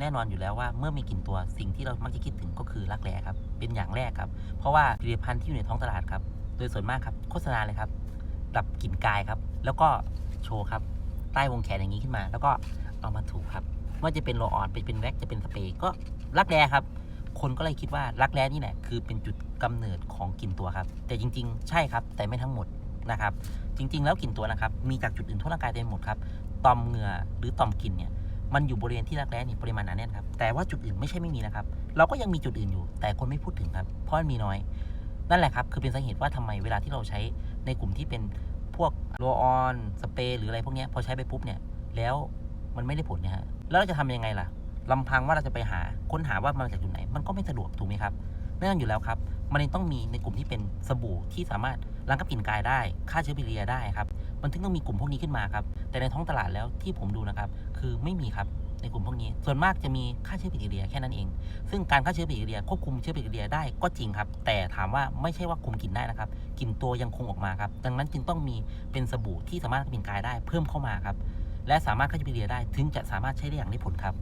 แน่นอนอยู่แล้วว่าเมื่อมีกลิ่นตัวสิ่งที่เรามักจะคิดถึงก็คือรักแร้ครับ เป็นอย่างแรกครับ เพราะว่าผลิตภัณฑ์ที่อยู่ในท้องตลาดครับ โดยส่วนมากครับโฆษณาเลยครับดับกลิ่นกายครับ แล้วก็โชว์ครับใต้วงแขนอย่างนี้ขึ้นมา แล้วก็เอามาถูครับไม่ว่าจะเป็นโลออนเป็นเป็นแว็กจะเป็นสเปรย์ก็รักแร้ครับ คนก็เลยคิดว่ารักแร้นี่แหละคือเป็นจุดกำเนิดของกลิ่นตัวครับ แต่จริง ๆ ใช่ครับ แต่ไม่ทั้งหมดนะครับ จริง ๆ แล้วกลิ่นตัวนะครับ มีจากจุดอื่นทั่วร่างกายเต็มหมดครับต่อมเหงื่อหรือต่อมกลิ่นเนี่ย มันอยู่บริเวณที่รักแร้นี่ปริมาณหนาแน่นครับ แต่ว่าจุดอื่นไม่ใช่ไม่มีนะครับ เราก็ยังมีจุดอื่นอยู่ แต่คนไม่พูดถึงครับ เพราะมันมีน้อย นั่นแหละครับ คือเป็นสาเหตุว่าทำไมเวลาที่เราใช้ในกลุ่มที่เป็นพวกโรลออน สเปรย์หรืออะไรพวกนี้พอใช้ไปปุ๊บเนี่ย แล้วมันไม่ได้ผลเนี่ยฮะ แล้วเราจะทำยังไงล่ะลำพังว่าเราจะไปหาค้นหาว่ามันมาจากจุดไหน มันก็ไม่สะดวกถูกไหมครับแน่นอนอยู่แล้วครับ มันต้องมีในกลุ่มที่เป็นสบู่ที่สามารถล้างกับกลิ่นกายได้ฆ่าเชื้อแบคทีเรียได้ครับ มันถึงต้องมีกลุ่มพวกนี้ขึ้นมาครับ แต่ในท้องตลาดแล้วที่ผมดูนะครับ คือไม่มีครับในกลุ่มพวกนี้ ส่วนมากจะมีฆ่าเชื้อแบคทีเรียแค่นั้นเอง ซึ่งการฆ่าเชื้อแบคทีเรียควบคุมเชื้อแบคทีเรียได้ก็จริงครับ แต่ถามว่าไม่ใช่ว่าคุมกลิ่นได้นะครับ กลิ่นตัวยังคงออกมาครับ ดังนั้นจึงต้องมีเป็นสบู่ที่สามารถกลิ่นกายได้เพิ่มเข้ามาครับ และสามารถฆ่าเชื้อแบคทีเรียได้ ถึงจะสามารถใช้ได้อย่างได้ผลครับ